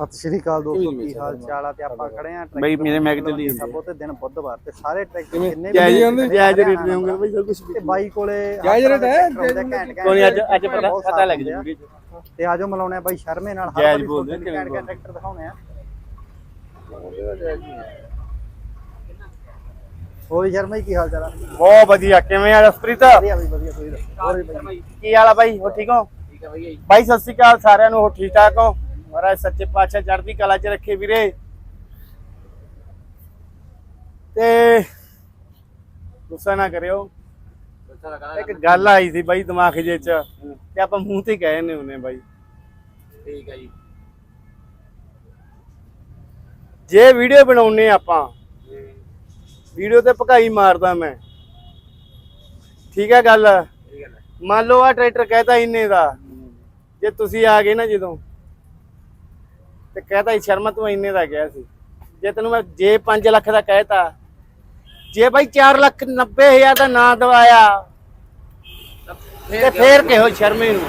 ਸਤਿ ਸ਼੍ਰੀ ਅਕਾਲ ਦੋਸਤੋ ਕੀ ਹਾਲ ਚਾਲ ਆ ਤੇ ਆਪਾਂ ਖੜੇ ਆ ਬਈ ਮੇਰੇ ਮੈਗ ਤੇ ਲਈ ਸਭੋ ਤੇ ਦਿਨ ਬੁੱਧਵਾਰ ਤੇ ਸਾਰੇ ਟਰੈਕਟਰ ਜਿੰਨੇ ਜਾਇਜ਼ ਵੀ ਜਾਇਜ਼ ਰੇਟ ਦੇ ਹੋਣਗੇ ਬਈ ਸਭ ਕੁਝ ਤੇ ਬਾਈ ਕੋਲੇ ਜਾਇਜ਼ ਰੇਟ ਹੈ, ਕੋਈ ਅੱਜ ਅੱਜ ਪਤਾ ਪਤਾ ਲੱਗ ਜੂਗੀ ਤੇ ਆਜੋ ਮਿਲਾਉਣੇ ਆ ਬਾਈ ਸ਼ਰਮੇ ਨਾਲ ਹਰ ਵਾਰੀ ਬੋਲਦੇ ਕਿਵੇਂ ਟਰੈਕਟਰ ਦਿਖਾਉਣੇ ਆ। ਹੋਰ ਸ਼ਰਮਾ ਜੀ ਕੀ ਹਾਲ ਚਾਲ ਆ? ਬਹੁਤ ਵਧੀਆ ਕਿਵੇਂ ਆ ਜਸਪ੍ਰੀਤ? ਵਧੀਆ ਬਈ ਵਧੀਆ ਤੁਸੀਂ ਦੱਸੋ। ਹੋਰ ਵੀ ਬਾਈ ਕੀ ਹਾਲ ਆ ਬਾਈ ਹੋ ਠੀਕ ਹੋ? ਠੀਕ ਹੈ ਭਈਆ ਬਾਈ ਸਤਿ ਸ਼੍ਰੀ ਅਕਾਲ ਸਾਰਿਆਂ ਨੂੰ ਹੋ ਠੀਕ ਠਾਕ ਹੋ? ਮਹਾਰਾਜ ਸੱਚੇ ਪਾਤਸ਼ਾਹ ਚੜ੍ਹਦੀ ਕਲਾ 'ਚ ਰੱਖੇ ਵੀਰੇ। ਤੇ ਗੁੱਸਾ ਨਾ ਕਰਿਓ। ਇੱਕ ਗੱਲ ਆਈ ਸੀ ਬਾਈ ਦਿਮਾਗ 'ਚ ਤੇ ਆਪਾਂ ਮੂੰਹ ਤੇ ਕਹਿ ਨੇ ਉਹਨੇ ਬਾਈ। ਠੀਕ ਹੈ ਜੀ। ਜੇ ਵੀਡੀਓ ਬਣਾਉਨੇ ਆਪਾਂ ਵੀਡੀਓ ਤੇ ਭਕਾਈ ਮਾਰਦਾ ਮੈਂ। ਠੀਕ ਹੈ ਗੱਲ? ਮੰਨ ਲਓ ਆ ਟਰੈਕਟਰ ਕਹਤਾ ਇੰਨੇ ਦਾ। ਜੇ ਤੁਸੀਂ ਆ ਗਏ ਨਾ ਜਦੋਂ ਤੇ ਕਹਤਾ ਹੀ ਸ਼ਰਮਾ ਤੂੰ ਇੰਨੇ ਦਾ ਗਿਆ ਸੀ। ਜੇ ਤੈਨੂੰ ਮੈਂ ਜੇ 5 ਲੱਖ ਦਾ ਕਹਿਤਾ ਜੇ ਬਾਈ 4 ਲੱਖ 90 ਹਜ਼ਾਰ ਦਾ ਨਾ ਦਵਾਇਆ ਤੇ ਫੇਰ ਕਿਹੋ ਸ਼ਰਮੇ ਨੂੰ?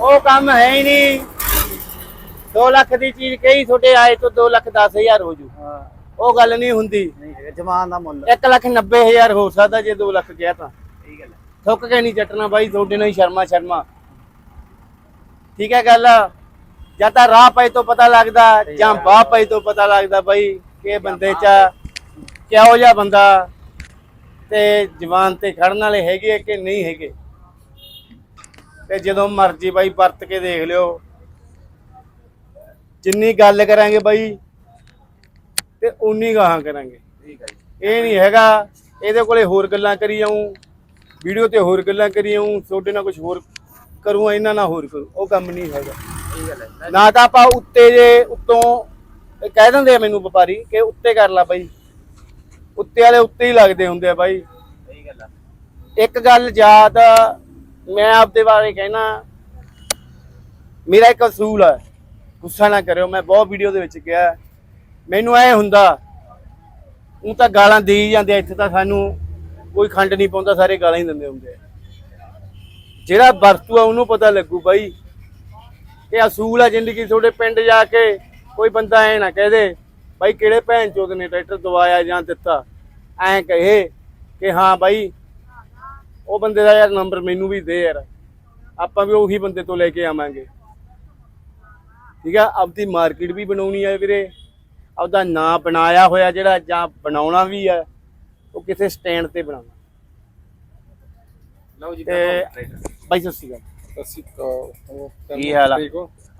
ਉਹ ਕੰਮ ਹੈ ਹੀ ਨਹੀਂ। 2 ਲੱਖ ਦੀ ਚੀਜ਼ ਕਹੀ ਤੁਹਾਡੇ ਆਏ ਤੋਂ 2 ਲੱਖ 10 ਹਜ਼ਾਰ ਹੋ ਜੂ। ਉਹ ਗੱਲ ਨਹੀਂ ਹੁੰਦੀ। ਜਮਾਨ ਦਾ ਮੁੱਲ। 1 ਲੱਖ 90 ਹਜ਼ਾਰ ਹੋ ਸਕਦਾ ਜੇ 2 ਲੱਖ ਗਿਆ ਤਾਂ। ਠੀਕ ਹੈ। ਨਾ ਥੁੱਕ ਕੇ ਨਹੀਂ ਚੱਟਣਾ ਬਾਈ ਤੁਹਾਡੇ ਨਾਲ ਹੀ ਸ਼ਰਮਾ ਸ਼ਰਮਾ। ਠੀਕ ਹੈ ਗੱਲ? ਜਾਂ ਤਾਂ ਰਾਹ ਪਏ ਤੋਂ ਪਤਾ ਲੱਗਦਾ ਜਾਂ ਬਾਹ ਪਏ ਤੋਂ ਪਤਾ ਲੱਗਦਾ ਬਾਈ ਕਿ ਬੰਦੇ ਚ ਕਿਹੋ ਜਿਹਾ ਬੰਦਾ ਤੇ ਜਵਾਨ ਤੇ ਖੜਨ ਵਾਲੇ ਹੈਗੇ ਕਿ ਨਹੀਂ ਹੈਗੇ? ਤੇ ਜਦੋਂ ਮਰਜ਼ੀ ਬਾਈ ਵਰਤ ਕੇ ਦੇਖ ਲਿਓ। ਜਿੰਨੀ ਗੱਲ ਕਰਾਂਗੇ ਬਾਈ ਤੇ ਉਨੀ ਗਾਹਾਂ ਕਰਾਂਗੇ। ਠੀਕ ਹੈ ਜੀ। ਇਹ ਨਹੀਂ ਹੈਗਾ ਇਹਦੇ ਕੋਲੇ ਹੋਰ ਗੱਲਾਂ ਕਰੀ ਜਾਊਂ ਵੀਡੀਓ ਤੇ ਹੋਰ ਗੱਲਾਂ ਕਰੀ ਜਾਊਂ ਤੁਹਾਡੇ ਨਾਲ ਕੁਝ ਹੋਰ ਕਰੂੰ ਇਹਨਾਂ ਨਾਲ ਹੋਰ ਕਰੂੰ ਉਹ ਕੰਮ ਨਹੀਂ ਹੈਗਾ। ਹੈ। ਨਾ ਤਾਂ ਆਪਾਂ ਉੱਤੇ ਜੇ ਉੱਤੋਂ ਇਹ ਕਹਿ ਦਿੰਦੇ ਆ ਮੈਨੂੰ ਵਪਾਰੀ ਕਿ ਉੱਤੇ ਕਰ ਲਾ ਬਾਈ। ਉੱਤੇ ਵਾਲੇ ਉੱਤੇ ਹੀ ਲੱਗਦੇ ਹੁੰਦੇ ਆ ਬਾਈ। ਠੀਕ ਹੈ ਨਾ ਇੱਕ ਗੱਲ ਯਾਦ ਮੈਂ ਆਪਦੇ ਬਾਰੇ ਕਹਿਣਾ। ਮੇਰਾ ਇੱਕ ਅਸੂਲ ਹੈ ਗੁੱਸਾ ਨਾ ਕਰਿਓ ਮੈਂ ਬਹੁਤ ਵੀਡੀਓ ਦੇ ਵਿੱਚ ਕਿਹਾ। ਮੈਨੂੰ ਐ ਹੁੰਦਾ ਉਹ ਤਾਂ ਗਾਲਾਂ ਦੇ ਹੀ ਜਾਂਦੇ ਆ, ਇੱਥੇ ਤਾਂ ਸਾਨੂੰ ਕੋਈ ਖੰਡ ਨਹੀਂ ਪਾਉਂਦਾ ਸਾਰੇ ਗਾਲਾਂ ਹੀ ਦਿੰਦੇ ਹੁੰਦੇ ਆ। ਜਿਹੜਾ ਵਰਤੂ ਆ ਉਹਨੂੰ ਪਤਾ ਲੱਗੂ ਬਾਈ। ਇਹ ਅਸੂਲ ਆ ਜ਼ਿੰਦਗੀ ਤੁਹਾਡੇ ਪਿੰਡ ਜਾ ਕੇ। ਕੋਈ ਬੰਦਾ ਐ ਨਾ ਕਹਦੇ ਬਾਈ ਕਿਹੜੇ ਭੈਣ ਚੋਦ ਨੇ ਟਰੈਕਟਰ ਦਵਾਇਆ ਜਾਂ ਦਿੱਤਾ? ਐਂ ਕਹੇ ਕਿ ਹਾਂ ਬਾਈ ਉਹ ਬੰਦੇ ਦਾ ਯਾਰ ਨੰਬਰ ਮੈਨੂੰ ਵੀ ਦੇ ਯਾਰ। ਆਪਾਂ ਵੀ ਉਹੀ ਬੰਦੇ ਤੋਂ ਲੈ ਕੇ ਆਵਾਂਗੇ। ਠੀਕ ਆ? ਆਪਦੀ ਮਾਰਕੀਟ ਵੀ ਬਣਾਉਣੀ ਹੈ ਵੀਰੇ। ਆਪਦਾ ਨਾਂ ਬਣਾਇਆ ਹੋਇਆ ਜਿਹੜਾ ਜਾਂ ਬਣਾਉਣਾ ਵੀ ਹੈ ਉਹ ਕਿਸੇ ਸਟੈਂਡ ਤੇ ਬਣਾਉਣਾ। ਲਓ ਜੀ ਤੇ- ਟਰੈਕਟਰ। ਬਾਈ ਸਤਿ ਸ਼੍ਰੀ ਅਕਾਲ। ਕੀ ਹਾਲ ਆ?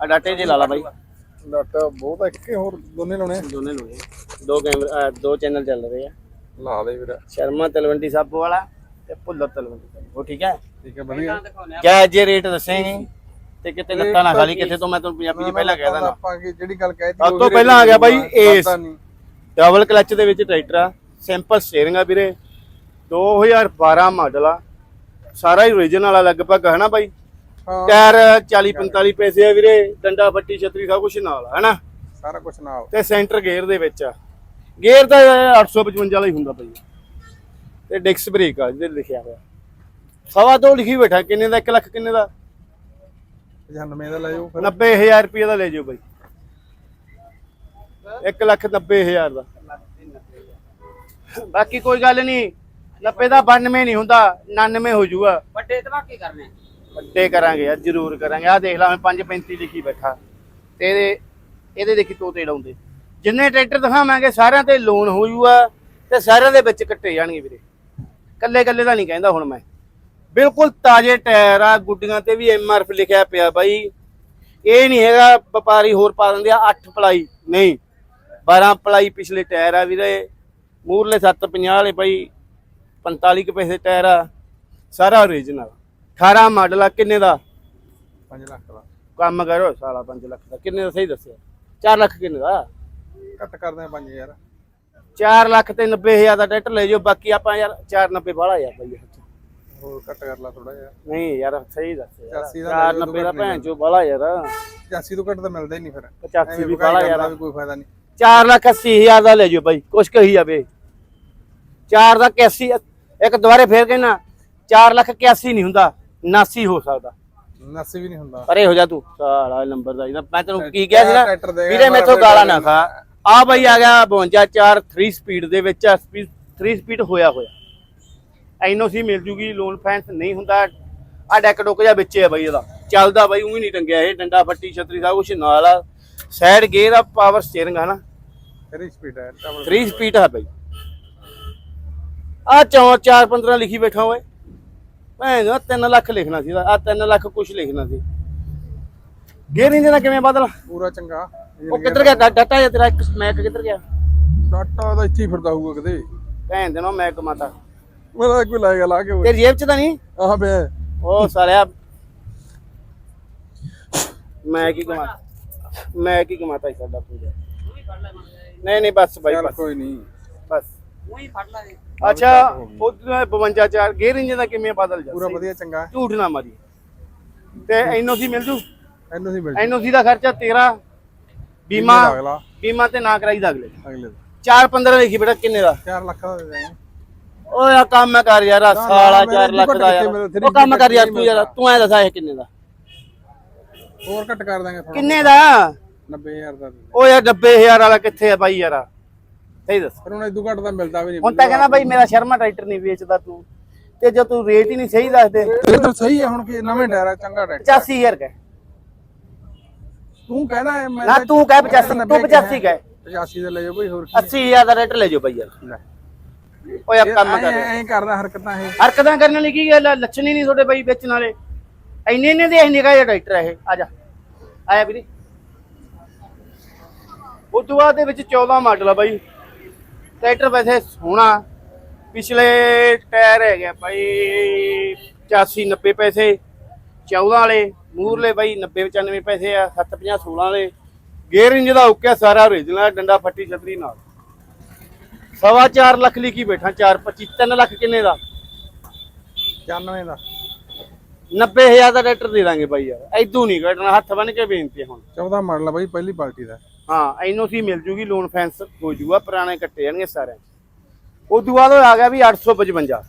ਆ ਡਾਟੇ ਜੇ ਲਾ ਲਾ ਬਾਈ। ਡਾਟਾ ਬਹੁਤ ਇੱਕੇ ਹੋਰ ਦੋਨੇ ਲਾਉਣੇ? ਦੋਨੇ ਲੋਗੇ ਦੋ ਕੈਮਰਾ ਦੋ ਚੈਨਲ ਚੱਲ ਰਹੇ ਆ। ਲਾ ਦੇ ਵੀਰ। ਸ਼ਰਮਾ ਤਲਵੰਡੀ ਸਾਬੋ ਵਾਲਾ ਤੇ ਭੁੱਲਰ ਤਲਵੰਡੀ ਸਾਬੋ ਉਹ ਠੀਕ ਹੈ? ਠੀਕ ਹੈ ਵਧੀਆ। ਜੈ ਜੇ ਰੇਟ ਦੱਸੇਂਗੇ ਤੇ ਕਿਤੇ ਲੱਤਾਂ ਨਾ ਖਾਲੀ ਕਿੱਥੇ ਤੋਂ ਮੈਂ ਤੁਹਾਨੂੰ ਪੰਜਾਬੀ ਚ ਪਹਿਲਾਂ ਕਹਿ ਦਾਂ ਆਪਾਂ ਕੀ ਜਿਹੜੀ ਗੱਲ ਕਹਿਤੀ ਸਭ ਤੋਂ ਪਹਿਲਾਂ ਆ ਗਿਆ ਬਾਈ ਏਸ ਡਬਲ ਕਲਚ ਦੇ ਵਿੱਚ ਟਰੈਕਟਰ ਆ। ਸਿੰਪਲ ਸਟੀਅਰਿੰਗ ਆ ਵੀਰੇ। 2012 ਮਾਡਲ ਆ। ਸਾਰਾ ਹੀ ਓਰੀਜਨਲ ਵਾਲਾ ਲਗਭਗ ਹੈ ਨਾ ਬਾਈ? ਟਾਇਰ 40 45 ਪੈਸੇ ਆ ਵੀਰੇ ਡੰਡਾ ਫੱਟੀ ਛਤਰੀ ਸਭ ਕੁਝ ਨਾਲ ਆ ਹੈਨਾ? ਸਾਰਾ ਕੁਝ ਨਾਲ। ਤੇ ਸੈਂਟਰ ਗੇਅਰ ਦੇ ਵਿੱਚ ਆ। ਗੇਅਰ ਤਾਂ 855 ਵਾਲਾ ਹੀ ਹੁੰਦਾ ਬਾਈ ਤੇ ਡਿਕਸ ਬ੍ਰੇਕ ਆ ਜਿਹਦੇ ਲਿਖਿਆ ਹੋਇਆ। ਸਵਾ ਦੋ ਲਿਖੀ ਬੈਠਾ ਕਿੰਨੇ ਦਾ? 1 ਲੱਖ ਕਿੰਨੇ ਦਾ? 95 ਦਾ ਲੈ ਜਾਓ ਫਿਰ। 90000 ਰੁਪਏ ਦਾ ਲੈ ਜਾਓ ਬਾਈ 1 ਲੱਖ 90000 ਦਾ। ਬਾਕੀ ਕੋਈ ਗੱਲ ਨਹੀਂ 90 ਦਾ 92 ਨਹੀਂ ਹੁੰਦਾ 99 ਹੋ ਜਾਊਗਾ। ਵੱਡੇ ਧਮਾਕੇ ਕਰਨੇ ਵੱਡੇ ਕਰਾਂਗੇ, ਯਾਰ ਜ਼ਰੂਰ ਕਰਾਂਗੇ। ਆ ਦੇਖ ਲਾ, ਮੈਂ 535 ਲਿਖੀ ਬੈਠਾ। ਤੇ ਇਹਦੇ ਇਹਦੇ ਦੇਖੀ ਤੋਤੇ ਲਾਉਂਦੇ। ਜਿੰਨੇ ਟਰੈਕਟਰ ਦਿਖਾਵਾਂਗੇ, ਸਾਰਿਆਂ ਤੇ ਲੋਨ ਹੋ ਜੂਗਾ ਤੇ ਸਾਰਿਆਂ ਦੇ ਵਿੱਚ ਕੱਟੇ ਜਾਣਗੇ ਵੀਰੇ। ਕੱਲੇ ਕੱਲੇ ਦਾ ਨਹੀਂ ਕਹਿੰਦਾ ਹੁਣ ਮੈਂ। ਬਿਲਕੁਲ ਤਾਜ਼ੇ ਟਾਇਰ ਆ, ਗੁੱਡੀਆਂ ਤੇ ਵੀ ਐਮ ਐਮਆਰਐਫ ਲਿਖਿਆ ਪਿਆ ਬਾਈ। ਇਹ ਨਹੀਂ ਹੈਗਾ, ਵਪਾਰੀ ਹੋਰ ਪਾ ਦਿੰਦੇ ਆ 8 ਪਲਾਈ। ਨਹੀਂ 12 ਪਲਾਈ ਪਿਛਲੇ ਟਾਇਰ ਆ ਵੀਰੇ। ਮੂਰਲੇ 750 ਵਾਲੇ ਬਾਈ। 45 ਕੁ ਪੈਸੇ ਟਾਇਰ ਆ। ਸਾਰਾ ਓਰੀਜਨਲ 18 ਮਾਡਲ ਆ ਕਿੰਨੇ ਦਾ? 5 ਲੱਖ ਦਾ। ਕੰਮ ਕਰੋ ਸਾਲਾ 5 ਲੱਖ ਦਾ। ਕਿੰਨੇ ਦਾ ਸਹੀ ਦੱਸਿਆ? 4 ਲੱਖ ਕਿੰਨੇ ਦਾ? ਘੱਟ ਕਰਦੇ ਆ 5000 4 ਲੱਖ ਤੇ 90 ਹਜ਼ਾਰ ਦਾ ਟਰੈਕਟਰ ਲੈ ਜਾਓ ਬਾਕੀ ਆਪਾਂ ਯਾਰ 490 ਵਾਲਾ ਯਾਰ ਬਈ ਹੋਰ ਘੱਟ ਕਰ ਲਾ ਥੋੜਾ ਜਿਹਾ। ਨਹੀਂ ਯਾਰ ਸਹੀ ਦੱਸ ਯਾਰ। 85 ਦਾ ਲੈ ਜਾਓ, 490 ਦਾ ਭੈਣ ਚੋ ਵਾਲਾ ਯਾਰ। 85 ਤੋਂ ਘੱਟ ਤਾਂ ਮਿਲਦਾ ਹੀ ਨਹੀਂ ਫਿਰ। 85 ਵੀ ਵਾਲਾ ਯਾਰ। ਕੋਈ ਫਾਇਦਾ ਨਹੀਂ। 4 ਲੱਖ 80 ਹਜ਼ਾਰ ਦਾ ਲੈ ਜਾਓ ਬਾਈ ਕੁਛ ਕਹੀ ਜਾਵੇ। 4 ਦਾ 81 ਇੱਕ ਦੁਬਾਰੇ ਫੇਰ ਕਹਿਣਾ 4 ਲੱਖ 81 ਨਹੀਂ ਹੁੰਦਾ। 79 ਹੋ ਸਕਦਾ। ਨੱਸੀ ਵੀ ਨਹੀਂ ਹੁੰਦਾ। ਪਰੇ ਹੋ ਜਾ ਤੂੰ ਸਾਲਾ ਨੰਬਰ ਦਾ ਇਹਦਾ ਮੈਂ ਤੈਨੂੰ ਕੀ ਕਿਹਾ ਸੀ ਨਾ ਵੀਰੇ ਮੈਥੋਂ ਗਾਲਾਂ ਨਾ ਖਾ। ਆ ਬਾਈ ਆ ਗਿਆ 52 4 3 ਸਪੀਡ ਦੇ ਵਿੱਚ 3 ਸਪੀਡ ਹੋਇਆ ਹੋਇਆ। ਐਨਓਸੀ ਮਿਲ ਜੂਗੀ ਲੋਨ ਫੈਂਸ ਨਹੀਂ ਹੁੰਦਾ। ਆ ਡੈਕ ਡੁੱਕ ਜਾ ਵਿੱਚ ਹੈ ਬਾਈ ਇਹਦਾ। ਚੱਲਦਾ ਬਾਈ ਉਹੀ ਨਹੀਂ ਟੰਗਿਆ ਇਹ ਡੰਡਾ ਫੱਟੀ ਛਤਰੀ ਸਭ ਕੁਝ ਨਾਲ ਆ। ਸਾਈਡ ਗੇਅਰ ਆ ਪਾਵਰ ਸਟੀਅਰਿੰਗ ਹੈ ਨਾ। ਤੇਰੀ ਸਪੀਡ ਹੈ ਡਬਲ 3 ਸਪੀਡ ਹੈ ਬਾਈ। ਆ 4 4 15 ਲਿਖੀ ਬੈਠਾ ਓਏ। ਭੈਣ ਦਾ 3 ਲੱਖ ਲਿਖਣਾ ਸੀ ਆ 3 ਲੱਖ ਕੁਝ ਲਿਖਣਾ ਸੀ। ਗੇਅਰ ਇੰਜਨ ਦਾ ਕਿਵੇਂ ਬਦਲ? ਪੂਰਾ ਚੰਗਾ। ਉਹ ਕਿੱਧਰ ਗਿਆ? ਡਾਟਾ ਜਾਂ ਤੇਰਾ ਇੱਕ ਮੈਕ ਕਿੱਧਰ ਗਿਆ? ਡਾਟਾ ਦਾ ਇੱਥੇ ਹੀ ਫਿਰਦਾ ਹੋਊਗਾ ਕਿਤੇ। ਭੈਣ ਦੇ ਨੋ ਮੈਕ ਮਾਤਾ। ਮੇਰਾ ਕੋਈ ਲਾਏਗਾ ਲਾ ਕੇ ਤੇਰੀ ਜੇਬ ਚ ਤਾਂ ਨਹੀਂ? ਆਹ ਬੇ ਉਹ ਸਾਲਿਆ। ਮੈਂ ਕੀ ਕਮਾ ਮੈਂ ਕੀ ਕਮਾਤਾ ਸੀ ਸਾਡਾ ਪੂਰਾ। ਨਹੀਂ ਨਹੀਂ ਬਸ ਬਾਈ ਬਸ। ਕੋਈ ਨਹੀਂ। ਬਸ। ਅੱਛਾ ਉਹ 52 ਚਾਰ ਗੇਅਰ ਇੰਜਨ ਦਾ ਕਿਵੇਂ ਬਦਲ ਜਾ? ਪੂਰਾ ਵਧੀਆ ਚੰਗਾ। ਝੂਠ ਨਾ ਮਾਰੀ ਤੇ ਐਨਓਸੀ ਮਿਲ ਜੂ? ਇਹਨੂੰ ਸੀ ਮਿਲ ਐਨਓਸੀ ਦਾ ਖਰਚਾ ਤੇਰਾ ਬੀਮਾ ਅਗਲਾ ਬੀਮਾ ਤੇ ਨਾ ਕਰਾਈਦਾ ਅਗਲੇ ਅਗਲੇ 4 15 ਲਿਖੀ ਬੇਟਾ ਕਿੰਨੇ ਦਾ? 4 ਲੱਖ ਦਾ ਦੇ ਦੇਂਗੇ ਓਏ ਆ ਕੰਮ ਕਰ ਯਾਰ ਸਾਲਾ ਮੇਰੇ 4 ਲੱਖ ਦਾ ਯਾਰ। ਉਹ ਕੰਮ ਕਰ ਯਾਰ ਤੂੰ ਯਾਰ ਤੂੰ ਐ ਦੱਸ ਇਹ ਕਿੰਨੇ ਦਾ? ਹੋਰ ਘੱਟ ਕਰ ਦਾਂਗੇ ਥੋੜਾ ਕਿੰਨੇ ਦਾ? 90000 ਦਾ ਦੇ ਦੇ। ਓ ਯਾਰ 90000 ਵਾਲਾ ਕਿੱਥੇ ਆ ਬਾਈ ਯਾਰ? ਸਹੀ ਦੱਸ। ਪਰ ਹੁਣ ਇਦੋਂ ਘੱਟ ਦਾ ਮਿਲਦਾ ਵੀ ਨਹੀਂ ਹੁਣ ਤਾਂ ਕਹਿੰਦਾ ਬਾਈ ਮੇਰਾ ਸ਼ਰਮਾ ਟਰੈਕਟਰ ਨਹੀਂ ਵੇਚਦਾ ਤੂੰ। ਤੇ ਜੇ ਤੂੰ ਰੇਟ ਹੀ ਨਹੀਂ ਸਹੀ ਦੱਸਦੇ। ਇਹ ਤਾਂ ਸਹੀ ਹੈ ਹੁਣ ਕਿ ਨਵੇਂ ਟਾਇਰ ਆ ਚੰਗਾ ਟਰੈਕਟਰ 85000 ਕਹੇ। ਤੂੰ ਕਹਿੰਦਾ ਹੈ ਮੈਂ ਨਾ ਤੂੰ ਕਹਿ 85 ਤੂੰ 85 ਕਹੇ। 85 ਦਾ ਲੈ ਜਾਓ ਬਈ ਹੋਰ ਕੀ। 80000 ਦਾ ਰੇਟ ਲੈ ਜਾਓ ਬਾਈ ਯਾਰ। ਲੈ। ਓ ਯਾਰ ਕੰਮ ਕਰ। ਐ ਕਰਦਾ ਹਰਕਤਾਂ ਇਹ। ਹਰਕਤਾਂ ਕਰਨ ਲਈ ਕੀ ਗੱਲ ਲੱਛਣ ਹੀ ਨਹੀਂ ਤੁਹਾਡੇ ਬਾਈ ਵੇਚਣ ਵਾਲੇ। ਇੰਨੇ ਇੰਨੇ ਦੇ ਨਿਕਾ ਜਿਹਾ ਟਰੈਕਟਰ ਇਹ। ਆ ਜਾ। ਆਇਆ ਵੀਰੇ। ਉਹ ਤੋਂ ਬਾਅਦ ਦੇ ਵਿੱਚ 14 ਮਾਡਲ ਆ ਬਾਈ। ਟਰੈਕਟਰ ਵੈਸੇ ਸੋਹਣਾ। ਪਿਛਲੇ ਟਾਇਰ ਹੈਗੇ ਬਾਈ 85 90 ਪੈਸੇ 14 ਵਾਲੇ ਮੂਰਲੇ ਬਾਈ 90 95 ਪੈਸੇ ਆ 750 16 ਵਾਲੇ। ਗੇਅਰ ਇੰਜ ਦਾ ਓਕੇ ਸਾਰਾ ਓਰੀਜਨਲ ਡੰਡਾ ਫੱਟੀ ਛਤਰੀ ਨਾਲ। ਸਵਾ 4 ਲੱਖ ਲਿਖੀ ਬੈਠਾ 4 25 3 ਲੱਖ ਕਿੰਨੇ ਦਾ? 94 ਦਾ। 90000 ਦਾ ਟਰੈਕਟਰ ਦੇ ਦਾਂਗੇ ਬਾਈ ਯਾਰ ਐਦੂ ਨਹੀਂ ਘਟਣਾ ਹੱਥ ਬੰਨ ਕੇ ਬੇਨਤੀ ਹੁਣ। 14 ਮਾਡਲ ਆ ਬਈ ਪਹਿਲੀ ਪਾਰਟੀ ਦਾ। ਹਾਂ ਐਨਓਸੀ ਮਿਲ ਜੂਗੀ ਲੋਨ ਫੈਂਸ ਹੋ ਜੂਗਾ, ਪੁਰਾਣੇ ਕੱਟੇ ਜਾਣਗੇ ਸਾਰਿਆਂ 'ਚ। ਉਦੋਂ ਬਾਅਦ ਆ ਗਿਆ ਵੀ 855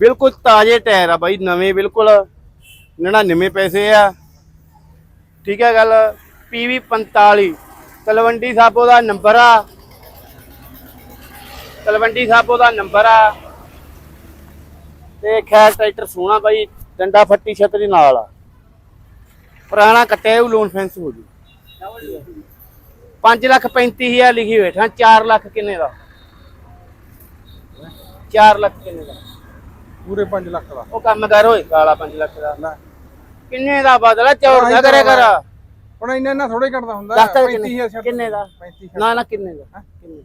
ਬਿਲਕੁਲ ਤਾਜ਼ੇ ਟਾਇਰ ਆ ਬਾਈ, ਨਵੇਂ ਬਿਲਕੁਲ 99 ਪੈਸੇ ਆ। ਠੀਕ ਹੈ ਗੱਲ, ਪੀਵੀ 45 ਤਲਵੰਡੀ ਸਾਬੋ ਦਾ ਨੰਬਰ ਆ। ਤਲਵੰਡੀ ਸਾਬੋ ਦਾ ਨੰਬਰ ਆ। ਤੇ ਖੈਰ ਟਰੈਕਟਰ ਸੋਹਣਾ ਬਾਈ, ਡੰਡਾ ਫੱਟੀ ਛਤਰੀ ਨਾਲ ਆ। ਪੁਰਾਣਾ ਕੱਟਿਆ, ਉਹ ਲੋਨ ਫੈਂਸ ਹੋ ਜੂ। 5 ਲੱਖ 35000 ਲਿਖੀ ਬੈਠਾ 4 ਲੱਖ ਕਿੰਨੇ ਦਾ? 4 ਲੱਖ ਕਿੰਨੇ ਦਾ? ਪੂਰੇ 5 ਲੱਖ ਦਾ। ਉਹ ਕੰਮ ਕਰ ਓਏ ਕਾਲਾ 5 ਲੱਖ ਦਾ। ਲੈ। ਕਿੰਨੇ ਦਾ ਬਦਲਾ ਚੌੜ ਨਾ ਕਰਿਆ ਕਰ। ਹੁਣ ਇੰਨਾ ਇੰਨਾ ਥੋੜਾ ਘਟਦਾ ਹੁੰਦਾ। ਦੱਸ ਤਾਂ 35000 ਛੱਡ। ਕਿੰਨੇ ਦਾ? 35 ਨਾ ਨਾ ਕਿੰਨੇ ਦਾ? ਕਿੰਨੇ?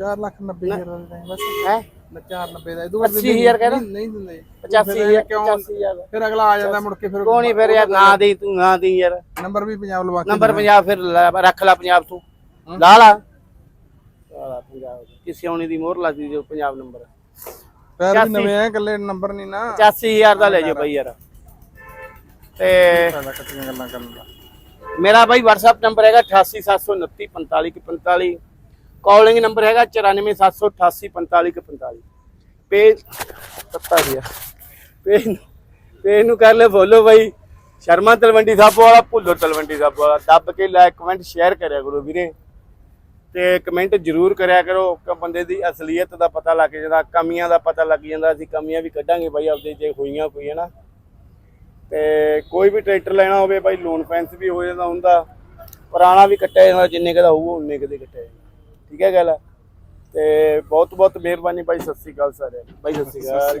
4 ਲੱਖ 90 ਹਜ਼ਾਰ ਦਾ ਦੇ ਬਸ। ਹੈ? ਨਾ 4 90 ਦਾ ਇਦੋਂ 80000 ਕਹਿ ਨਹੀਂ ਨਹੀਂ ਦਿੰਦੇ। 85000 ਕਿਉਂ 85000 ਦਾ ਫਿਰ ਅਗਲਾ ਆ ਜਾਂਦਾ ਮੁੜ ਕੇ ਫਿਰ ਕੋਣੀ ਫਿਰ ਯਾਰ ਨਾ ਦੇ ਤੂੰ ਨਾ ਦੇ ਯਾਰ। ਨੰਬਰ ਵੀ ਪੰਜਾਬ ਲਵਾ ਕੇ ਨੰਬਰ 50 ਫਿਰ ਲੈ- ਰੱਖ ਲੈ ਪੰਜਾਬ ਤੂੰ। ਲਾ ਲਾ। ਲਾ ਪੰਜਾਬ ਕਿਸੇ ਆਉਣੀ ਦੀ ਮੋਹਰ ਲਾਦੀ ਜੋ ਪੰਜਾਬ ਨੰਬਰ। ਪੈਰ ਵੀ ਨਵੇਂ ਆ ਇਕੱਲੇ ਨੰਬਰ ਨਹੀਂ ਨਾ। 85000 ਦਾ ਲੈ ਜਾਓ ਬਾਈ ਯਾਰ। ਤੇ ਫਾਇਦਾ ਕੱਟੀਆਂ ਗੱਲਾਂ ਕਰਨ ਦਾ। ਮੇਰਾ ਬਾਈ WhatsApp ਨੰਬਰ ਹੈਗਾ 8879455145 ਕਾਲਿੰਗ ਨੰਬਰ ਹੈਗਾ 9478844545 ਪੇਜ ਪੱਤਾ ਗਿਆ ਪੇਜ ਪੇਜ ਨੂੰ ਕਰ ਲੈ, ਬੋਲੋ ਬਾਈ। ਸ਼ਰਮਾ ਤਲਵੰਡੀ ਸਾਬੋ ਵਾਲਾ, ਭੁੱਲੋ ਤਲਵੰਡੀ ਸਾਬੋ ਵਾਲਾ। ਦੱਬ ਕੇ ਲਾਈਕ ਕਮੈਂਟ ਸ਼ੇਅਰ ਕਰਿਆ ਕਰੋ ਵੀਰੇ। ਤੇ ਕਮੈਂਟ ਜ਼ਰੂਰ ਕਰਿਆ ਕਰੋ ਕਿ ਬੰਦੇ ਦੀ ਅਸਲੀਅਤ ਦਾ ਪਤਾ ਲੱਗ ਜਾਂਦਾ, ਕਮੀਆਂ ਦਾ ਪਤਾ ਲੱਗ ਜਾਂਦਾ। ਅਸੀਂ ਕਮੀਆਂ ਵੀ ਕੱਢਾਂਗੇ ਬਾਈ ਆਪਦੇ, ਜੇ ਹੋਈਆਂ ਕੋਈ ਹੈ ਨਾ ਤੇ ਕੋਈ ਵੀ ਟਰੈਕਟਰ ਲੈਣਾ ਹੋਵੇ ਬਾਈ ਲੋਨ ਫੈਂਸ ਵੀ ਹੋ ਜਾਂਦਾ ਹੁੰਦਾ। ਪੁਰਾਣਾ ਵੀ ਕੱਟਿਆ ਜਾਂਦਾ, ਜਿੰਨੇ ਕਦਾ ਹੋਊ ਉਨੇ ਕਦੇ ਕੱਟਿਆ ਜਾਂਦਾ। ਠੀਕ ਹੈ ਗੱਲ। ਤੇ ਬਹੁਤ ਬਹੁਤ ਮਿਹਰਬਾਨੀ ਬਾਈ ਸਤਿ ਸ੍ਰੀ ਅਕਾਲ ਸਾਰਿਆਂ ਨੂੰ। ਬਾਈ ਸਤਿ ਸ੍ਰੀ ਅਕਾਲ।